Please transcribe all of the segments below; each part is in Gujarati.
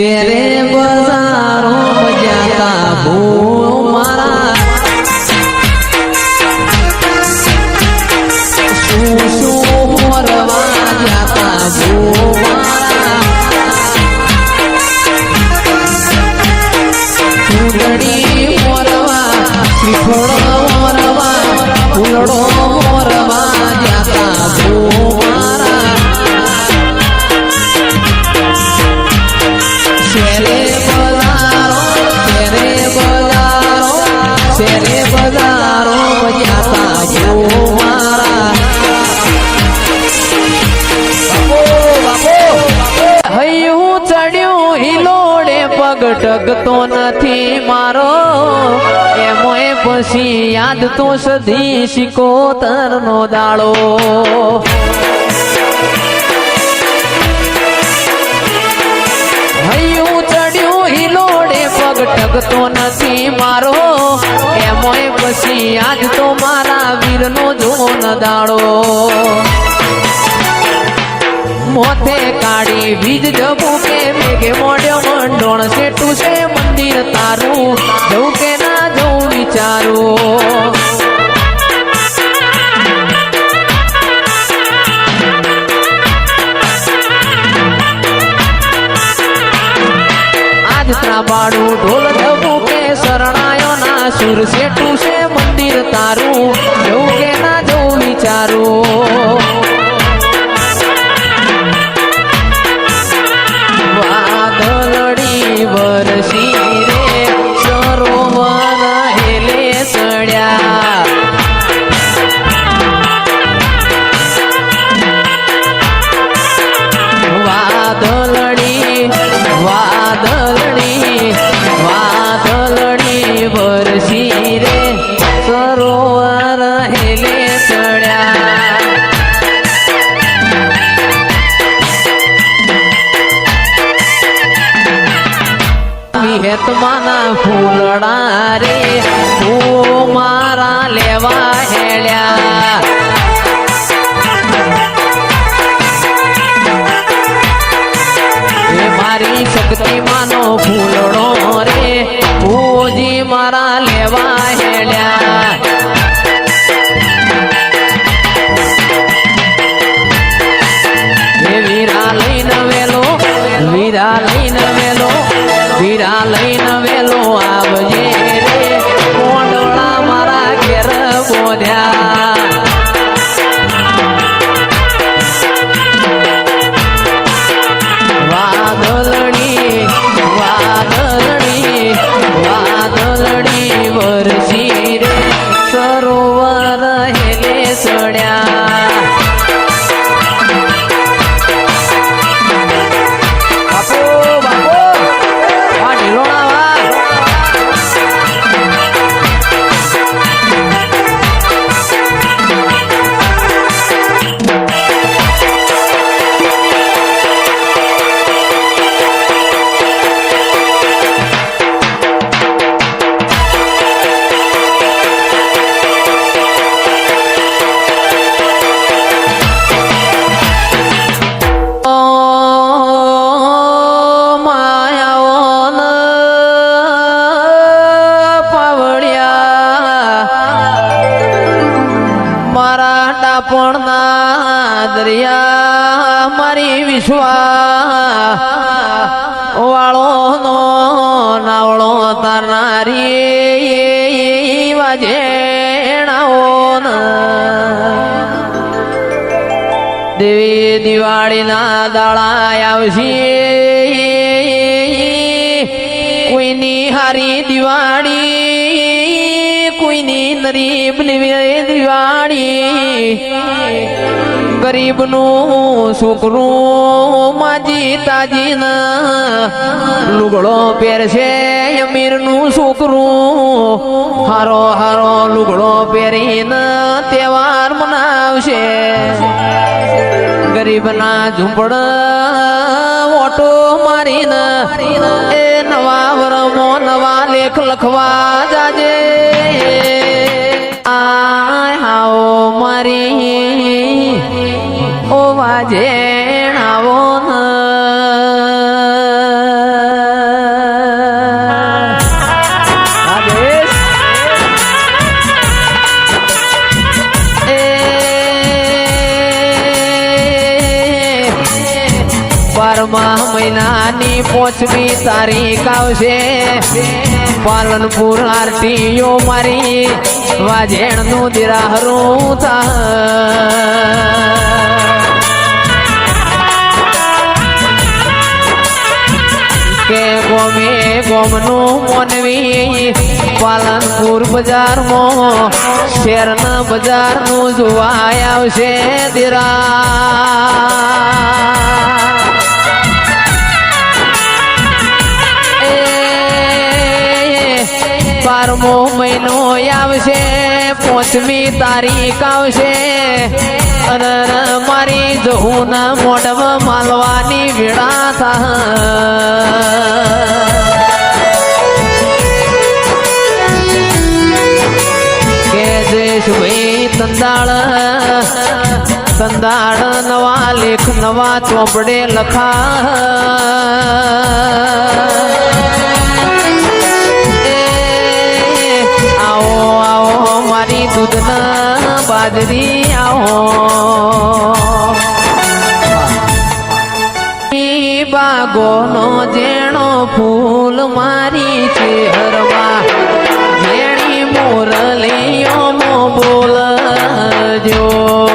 શેરે બજારો જાતા ભૂ મારા પગ ટકતો નથી મારો. એમોય પછી યાદ તો સધી શિકોતર નો દાડો. હૈયું ચડ્યું હિલોડે, પગ ટકતો નથી મારો. એમોય પછી આજ તો મારા વીરનો જોન દાડો. મોથે કાઢી વીજ જબુ કે મોડ્યો મંડોણ સેટું છે મંદિર તારું. જવું કે ના જવું વિચારું. આજ ત્રાબાડું ઢોલ ધબું કે શરણાયો ના સુર સેટું છે મંદિર તારું. જવું કે ના જવું વિચારું. વિહેતમાના ફૂલડા રે, તું મારા લેવા હેળ્યા મારી શક્તિ માનો ફૂલડો રે પૂજી મારા લેવા મારા ડાપણના દરિયા મારી વિશ્વા વાળો નો નાવળો તારનારી વાજે દેવી દિવાળીના દાળા આવશે. કોઈની હારી દિવાળી નરીબ દિવાળી ગરીબનું છોકરું માજી તાજી લુગડો પહેરશે અમીરનું છોકરું. હારો હારો લુગડો પહેરીને તહેવાર મનાવશે. ગરીબના ઝૂંપડ ઓટો મારીને, એ નવા વરમો નવા લેખ લખવા જાજે. વાજેણાવો બારમા મહિનાની પોચમી તારીખ આવશે. પાલનપુર આરટીઓ મારી વાજેણનું દિરાહરું થા ગોમે ગોમનું મોનવી. પાલનપુર બજારમાં શેરના બજારનું જોવાય આવશે દિરા. બારમો મહિનો આવશે પાંચમી તારીખ આવશે અને મારી જહું ના મોઢમાં માલવાની વેળા થાય કે જયેશભાઈ તંદાળ તંદાળ નવા લેખ નવા ચોપડે લખા દૂધના આવો. બાગોનો જેણો ફૂલ મારી છે હરવા જેણી મોરલીઓ બોલ બોલજો.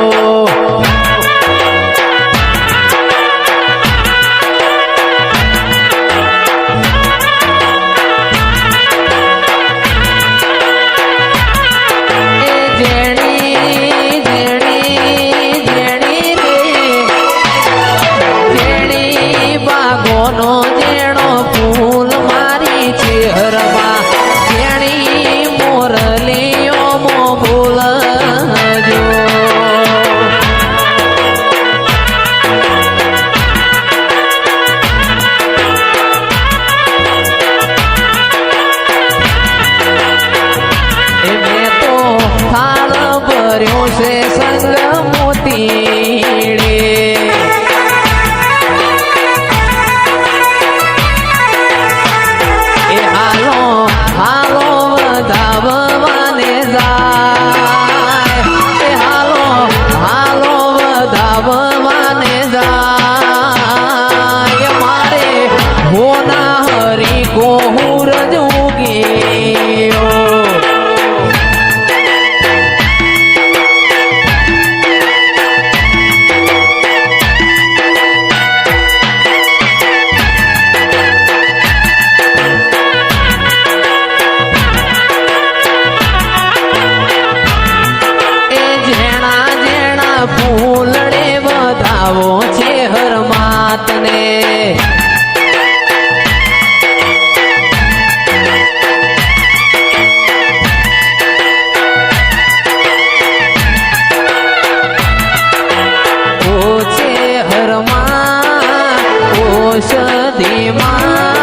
ઔષધિમાં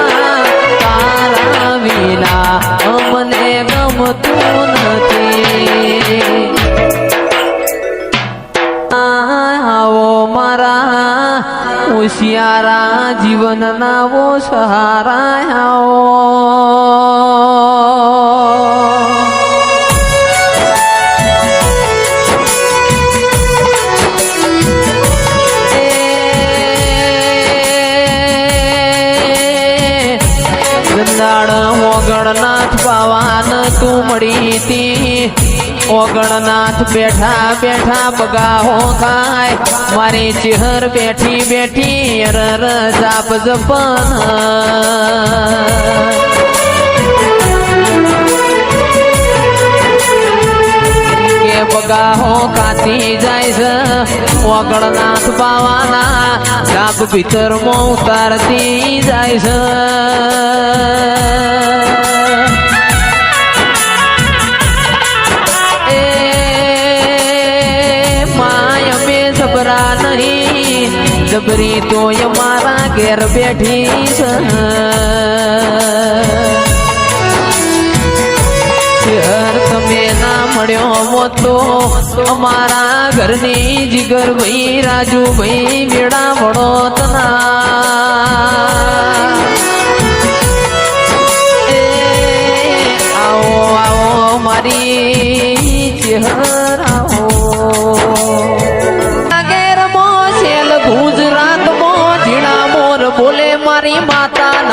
તારા વિના અમને ગમતું નથી. આવો મારા હોશિયારા જીવનના વો સહારા આવો. તી ઓગણનાથ બેઠા બેઠા બગાહો થાય. મારી ચિહર બેઠી બેઠી રર જાપ જપન. બગાહો કાતી જાય છે? ઓગણનાથ પાવાના જાપ ભીતરમાં ઉતારતી જાય છે. નહીં તોય મારા ઘેર બેઠી છે. તમે ના મળ્યો હો તો અમારા ઘરની જીગર ભાઈ રાજુ ભાઈ મેળા વડોતના એ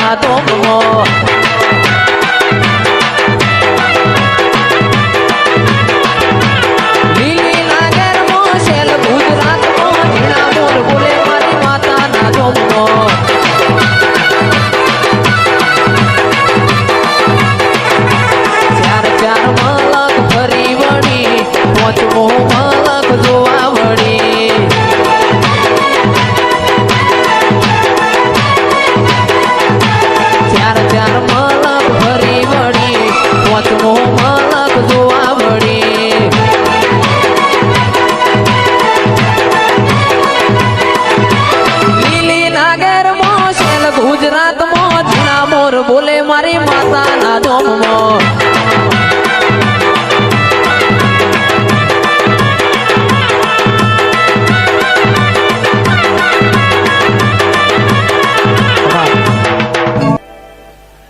માતાના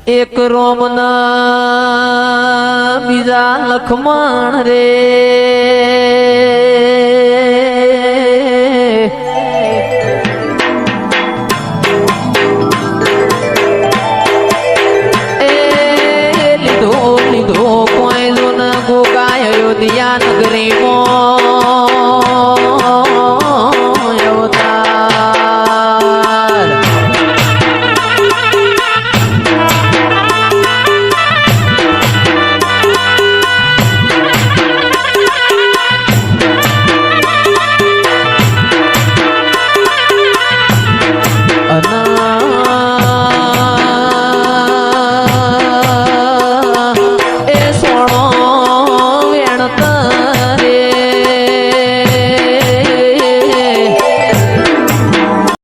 એક રોમના બીજા લખમણ રે.